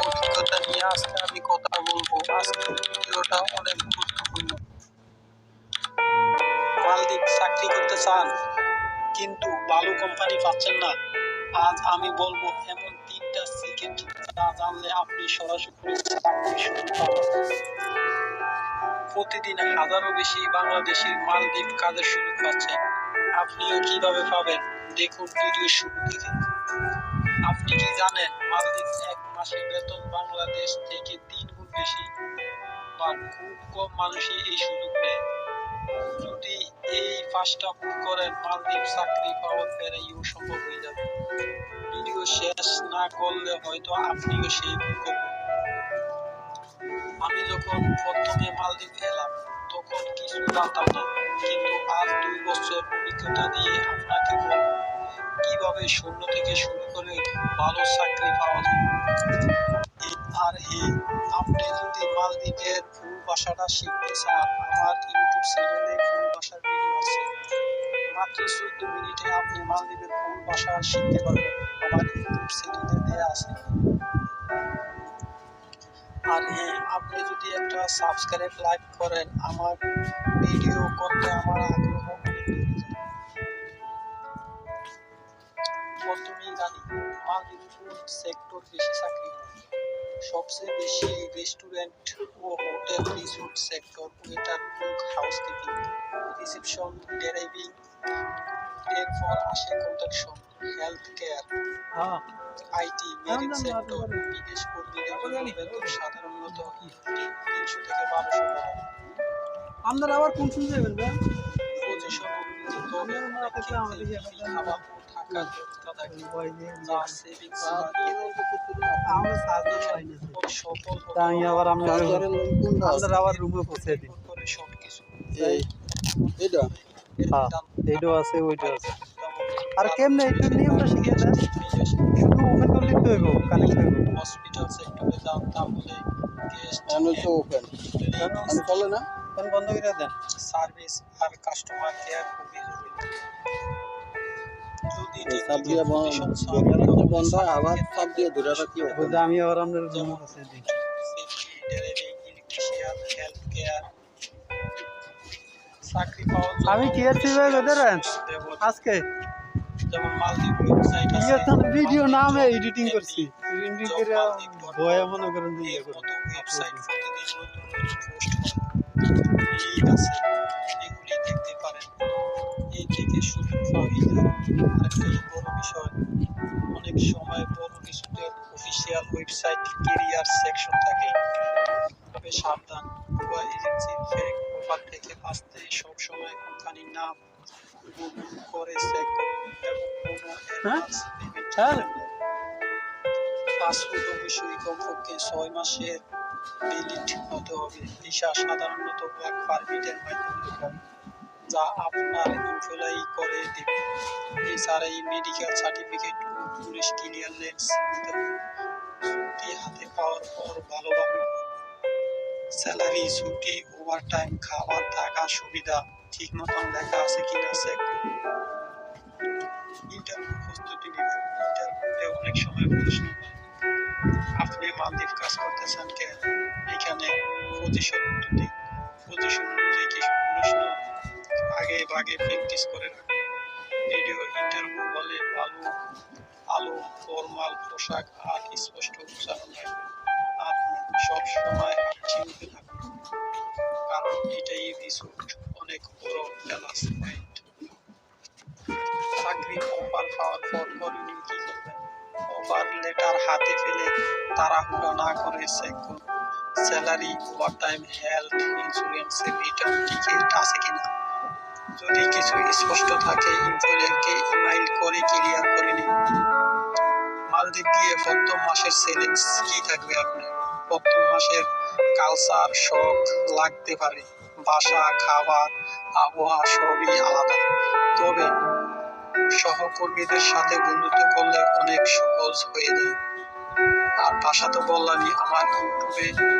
অভিজ্ঞতা নিয়ে আমি কথা বলব। ভিডিওটা অনেক গুরুত্বপূর্ণ। মালদ্বীপ চাকরি করতে চান, কিন্তু কোম্পানি পাচ্ছেন না। আজ আমি বলব, এমন তিনটা যা জানলে আপনি সরাসরি প্রতিদিন হাজারো বেশি বাংলাদেশি মালদ্বীপ কাজের সুযোগ পাচ্ছেন। আপনিও কীভাবে পাবেন? দেখুন, ভিডিও শুরু থেকে আপনি জানেন মালদ্বীপ এক মাসে বেতন বাংলাদেশ থেকে তিন গুণ বেশি? বা খুব কম মানুষই এই সুযোগ নেয় যদি এই পাঁচটা ভুল করেন, মালদ্বীপ চাকরি পাওয়া প্রায়ই সম্ভব হয়ে যাবে। ভিডিও শেষ না করলে হয়তো আপনিও সেই ভুল আমি যখন প্রথমে মালদ্বীপ এলাম, তখন কিছু জানতাম না। কিন্তু আজ দুই বছর অভিজ্ঞতা দিয়ে আপনাকে কীভাবে শূন্য থেকে শুরু করে ভালো চাকরি পাওয়া যায়। আর হ্যাঁ আপনি যদি মালদ্বীপের ফুল ভাষাটা শিখতে চান, আমার ইউটিউব চ্যানেলে ফুল ভাষার ভিডিও আছে। মাত্র চোদ্দ মিনিটে আপনি মালদ্বীপের ফুল ভাষা শিখতে পারবেন, আমার ইউটিউব চ্যানেলে দেওয়া আছে। আর হ্যাঁ আপনি যদি একটা সাবস্ক্রাইব লাইক করেন, আমার ভিডিও করতে আমার আগ্রহ প্রথমেই জানি মালদ্বীপ ফুড সেক্টর বেশি চাকরি সবচেয়ে বেশি রেস্টুরেন্ট ও hotel resort sector waiter cook housekeeping reception driving এরপর আসে construction health care IT marine sector বিদেশ কর্মীদের বেতন সাধারণত তিনশো থেকে বারোশো টাকা। আপনারা আবার কোন শুনতে যাবেন পজিশন ফ্রি খাবার তাই আবার আবার রুমে পৌঁছে দিই হ্যাঁ এইটাও আছে ওইটাও আছে। আর কেমনে একটু নিয়মটা শিখিয়ে দেন। শুধু ওপেন করলেই তো হইব? কানেক্ট হইব? হসপিটাল সেক্টরে যান তাহলে গেস্ট আমি তো ওপেন আমি চলে না? ফোন বন্ধ করে দেন। সার্ভিস আর কাস্টমার কেয়ার খুবই জরুরি। আমি আবার আপনার আমি কি আর দিবে আজকে? ভিডিও নামে এডিটিং করছি। এডিটিং করে ভয়ে মনে করেন যে ইয়ে এগুলি দেখতে পারেন। এই থেকে সুযোগ আরেকটা বড় বিষয়। অনেক সময় বড় কিছুতে অফিসিয়াল ওয়েবসাইট কেরিয়ার সেকশন থাকে। তবে সাবধান ভুয়া এজেন্সির ফেক অফার থেকে বাঁচতে সবসময় কোম্পানির নাম গুগল করে চেক করুন এবং কোনো অ্যাডভান্স পেমেন্ট হ্যাঁ। পাসপোর্ট অবশ্যই কমপক্ষে ছয় মাসের ভ্যালিড হতে হবে। ভিসা সাধারণত ওয়ার্ক পারমিটের মাধ্যমে হয় যা আপনার এমপ্লয়ি করে দেবে। এছাড়াই মেডিকেল সার্টিফিকেট পুলিশ ক্লিয়ারেন্স নিতে ছুটি হাতে পাওয়ার পর ভালোভাবে স্যালারি ছুটি ওভারটাইম খাবার থাকা সুবিধা ঠিক মতন লেখা আছে কিনা চেক ইন্টারভিউ প্রস্তুতি নেবেন। ইন্টারভিউতে অনেক সময় প্রশ্ন আপনি মালদ্বীপ কাজ করতেছেন কেন? এখানে কিছু প্রশ্ন আগে ভাগে প্র্যাকটিস করে রাখুন ভিডিও ইন্টারভিউ হলে ভালো আলো, ফর্মাল, পোশাক আর স্পষ্ট উচ্চারণ রাখবেন আপনি সবসময় চিনতে থাকুন। কারণ এটাই রিসোর্ট অনেক বড় প্যালাস পয়েন্ট চাকরি অফার পাওয়ার পর করণীয় কি করবেন অফার লেটার হাতে ফেলে তাড়াহুড়ো না করে চেক করুন। Salary overtime health insurance return ticket আছে কিনা। যদি কিছু স্পষ্ট থাকে এমপ্লয়ারকে ইমেইল করে ক্লিয়ার করে নিন। মালদ্বীপ গিয়ে প্রথম মাসের সেলিংস কি থাকবে আপনার? প্রথম মাসের কালচার শখ লাগতে পারে। ভাষা, খাবার, আবহাওয়া সবই আলাদা। তবে সহকর্মীদের সাথে বন্ধুত্ব করলে অনেক সহজ হয়ে যায়। আর ভাষা তো বললামই, আমার ইউটিউবে